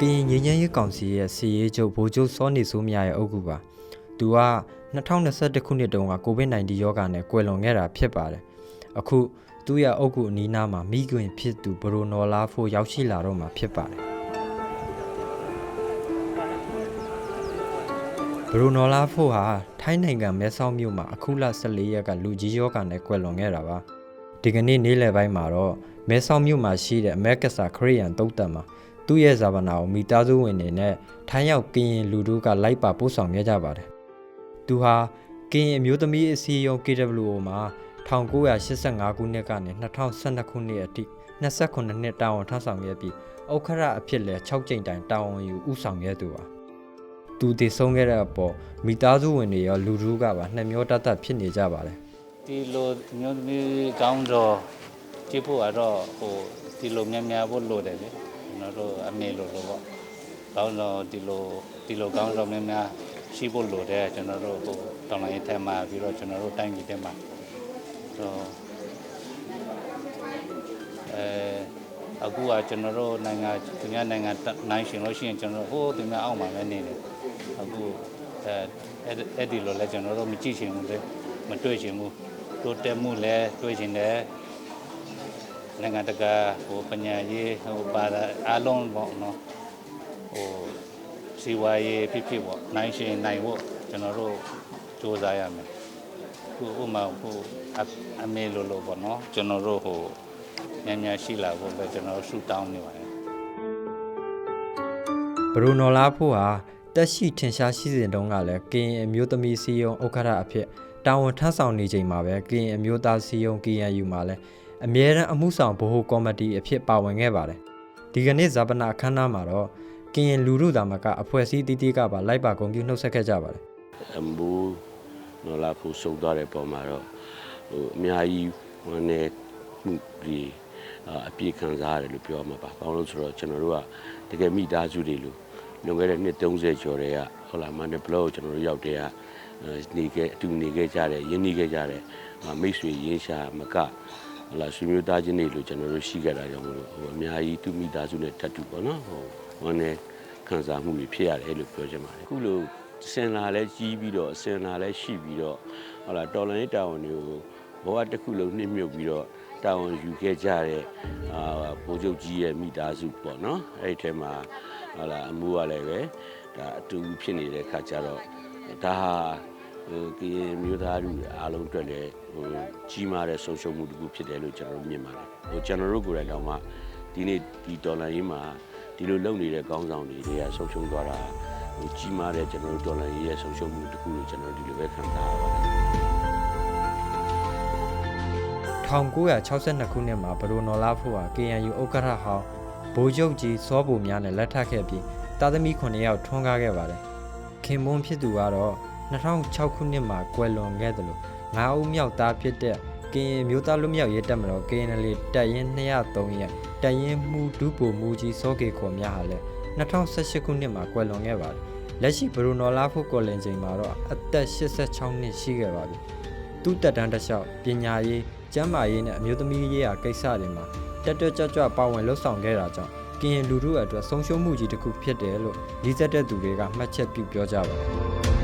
ကရင်ငြိမ်းချမ်းရေးကောင်စီရဲ့စီရေးချုပ်ဗိုလ်ချုပ်စောနေစိုးမြရဲ့အုပ်ကူပါသူက2021ခုနှစ်တုန်းကကိုဗစ် -19 ရောဂါနဲ့ကွယ်လွန်ခဲ့တာဖြစ်ပါတယ်အခုသူ့ရဲ့အုပ်ကူအနီးနားမှာမိခင်ဖြစ်သူဘရိုနော်လာဖို့ရောက်ရှိလာတော့မှာဖြစ်ပါတယ်ဘရိုနော်လာဖို့ဟာထိုင်းနိုင်ငံမဲဆောက်မြို့မှာအခုလ14ရက်ကလူကြီးယောဂါနဲ့ကွယ်လွန်ခဲ့တာပါဒီကနေ့နေ့လယ်ပိုင်းမှာတော့မဲဆောက်မြို့မှာရှိတဲ့အမက်ကဆာခရီးယန်တုတ်တံမှာ သူ့ရဲ့ဇာပနာကိုမိသားစုဝင်တွေနဲ့ထိုင်းရောက်ကရင်လူတို့ကလိုက်ပါပို့ဆောင်ခဲ့ကြပါတယ်။သူဟာကရင်အမျိုးသမီးအစည်းအရုံး KWO မှာ1985ခုနှစ်ကနေ2012ခုနှစ်အထိ29နှစ်တာဝန်ထမ်းဆောင်ခဲ့ပြီးဥက္ခရအဖြစ်လဲ6ကြိမ်တိုင်တာဝန်ယူဥဆောင်ခဲ့သူပါ။သူတည်ဆုံးခဲ့တဲ့အပေါ်မိသားစုဝင်တွေရောလူတို့ကပါနှမျောတတ်တတ်ဖြစ်နေကြပါတယ်ဒီလိုမျိုးမျိုးကောင်းတော့ကြည့်ဖို့ကတော့ဟိုဒီလိုများများဖို့လိုတယ်လေ ကျွန်တော်တို့အမေလိုလိုပေါ့ကောင်းတော့ဒီလိုဒီလိုကောင်းတော့များများရှိဖို့လိုတယ်ကျွန်တော်တို့ဟိုတောင်းလိုက်ထဲမှာပြီးတော့ကျွန်တော်တို့တိုင်းပြည်ထဲမှာဆိုအဲအခုကကျွန်တော်တို့နိုင်ငံသူများနိုင်ငံနိုင်ရှင်လို့ရှိရင်ကျွန်တော်တို့ဟိုသူများအောက်မှာပဲနေတယ်အခုအဲအဲ့အဲ့ဒီလိုလဲကျွန်တော်တို့မကြည့်ချင်ဘူးလေမတွေ့ချင်ဘူးတိုးတက်မှုလဲတွေ့ချင်တယ် နိုင်ငံတကာဟိုပညာရေးဟိုပါတာအားလုံးပေါ့နော်ဟိုစီဝါရေးဖြစ်ဖြစ်ပေါ့နိုင်ရှင်နိုင်ဖို့ကျွန်တော်တို့စူးစမ်းရမယ်ခုဥမာဟိုအအမေလိုလိုပေါ့နော်ကျွန်တော်တို့ဟိုညံ့ညံ့ရှိလာဖို့ပဲကျွန်တော်တို့ဆူတောင်းနေပါတယ်။ဘရူနော်လာဖို့ဟာတက်ရှိထင်ရှားရှိစဉ်တုန်းကလည်းကရင်အမျိုးသမီးစီယုံဥက္ခရအဖြစ်တာဝန်ထမ်းဆောင်နေချိန်မှာပဲကရင်အမျိုးသားစီယုံ KNU မှာလည်း အမြဲတမ်းအမှုဆောင်ဗဟိုကော်မတီအဖြစ်ပါဝင်ခဲ့ပါတယ်။ဒီကနေ့ဇာပနာအခမ်းအနားမှာတော့ကရင်လူမှုသားမကအဖွဲ့အစည်းတည်တည်ကပါလိုက်ပါဂုဏ်ပြုနှုတ်ဆက်ခဲ့ကြပါတယ်အဘူနော်လာဖို့စုံသွားတဲ့ပုံမှာတော့ဟိုအများကြီးဝမ်းနေမှုဒီအာအပြည့်ခံစားရတယ်လို့ပြောမှာပါ။ဘာလို့လဲဆိုတော့ကျွန်တော်တို့ကတကယ်မိသားစုတွေလို့လွန်ခဲ့တဲ့နှစ်30ကျော်တည်းကဟုတ်လားမန်ဒဘလော့ကိုကျွန်တော်တို့ရောက်တဲ့ကနေခဲ့အတူနေခဲ့ကြတယ်ရင်းနှီးခဲ့ကြတယ်အာမိတ်ဆွေရင်းရှာမက ဟုတ်လားဆွေမျိုးသားချင်းတွေလို့ကျွန်တော်တို့ရှိခဲ့တာကြောင့်မလို့ဟိုအများကြီးသူမိသားစုနဲ့ထပ်တူပေါ့နော်ဟိုဝမ်းနေခံစားမှုတွေဖြစ်ရတယ်လို့ပြောချင်ပါတယ်အခုလို့စင်လာလဲကြီးပြီးတော့စင်လာလဲရှိပြီးတော့ဟုတ်လားတော်လန်ရေးတာဝန်တွေကိုဘဝတစ်ခုလုံးနှိမ့်မြုပ်ပြီးတော့တာဝန်ယူခဲ့ကြတဲ့အာဘိုးချုပ်ကြီးရဲ့မိသားစုပေါ့နော်အဲ့ဒီထဲမှာဟုတ်လားအမှုကလည်းပဲဒါအတူဖြစ်နေတဲ့ခါကျတော့ဒါဟာ ဟိုကရင်မျိုးသားလူအားလုံးအတွက်လည်းဟိုကြီးမားတဲ့ဆုံးရှုံးမှုတစ်ခုဖြစ်တယ်လို့ကျွန်တော်တို့မြင်ပါတယ်ဟိုကျွန်တော်တို့ကိုယ်တိုင်တော့မှဒီနေ့ဒီတော်လန်ရေးမှာဒီလိုလုပ်နေတဲ့ကောင်းဆောင်တွေတွေကဆုံးရှုံးသွားတာဟိုကြီးမားတဲ့ကျွန်တော်တို့ဒေါ်လာရေးရဲ့ဆုံးရှုံးမှုတစ်ခုလို့ကျွန်တော်တို့ဒီလိုပဲခံစားရပါတယ်1962ခုနှစ်မှာဘရူနော်လာဖို့ဟာ KNU ဥက္ကဋ္ဌဟောင်းဗိုလ်ချုပ်ကြီးစောဘူများနဲ့လက်ထပ်ခဲ့ပြီးတာသမီ9ယောက်ထွန်းကားခဲ့ပါတယ်။ခင်မွန်းဖြစ်သူကတော့ 2006ခုနှစ်မှာကွယ်လွန်ခဲ့တယ်လို့9ဦးမြောက်သားဖြစ်တဲ့ကရင်မျိုးသားလူမျိုးရေးတက်မတော် KNL တပ်ရင်း203ရဲ့တပ်ရင်းမှုဒုပိုမှုကြီးစောကေခေါ်များဟာလည်း2018ခုနှစ်မှာကွယ်လွန်ခဲ့ပါတယ်။လက်ရှိဘရူနော်လာဖို့ကော်လင်ချိန်မှာတော့အသက်86နှစ်ရှိခဲ့ပါပြီ။သူ့တက်တန်းတစ်လျှောက်ပညာရေးကျန်းမာရေးနဲ့အမျိုးသမီးရေးရာကိစ္စတွေမှာတက်တက်ကြွကြွပါဝင်လှုပ်ဆောင်ခဲ့တာကြောင့်ကရင်လူထုအတွက်ဆုံးရှုံးမှုကြီးတစ်ခုဖြစ်တယ်လို့လီးစက်တဲ့သူတွေကမှတ်ချက်ပြုပြောကြပါတယ်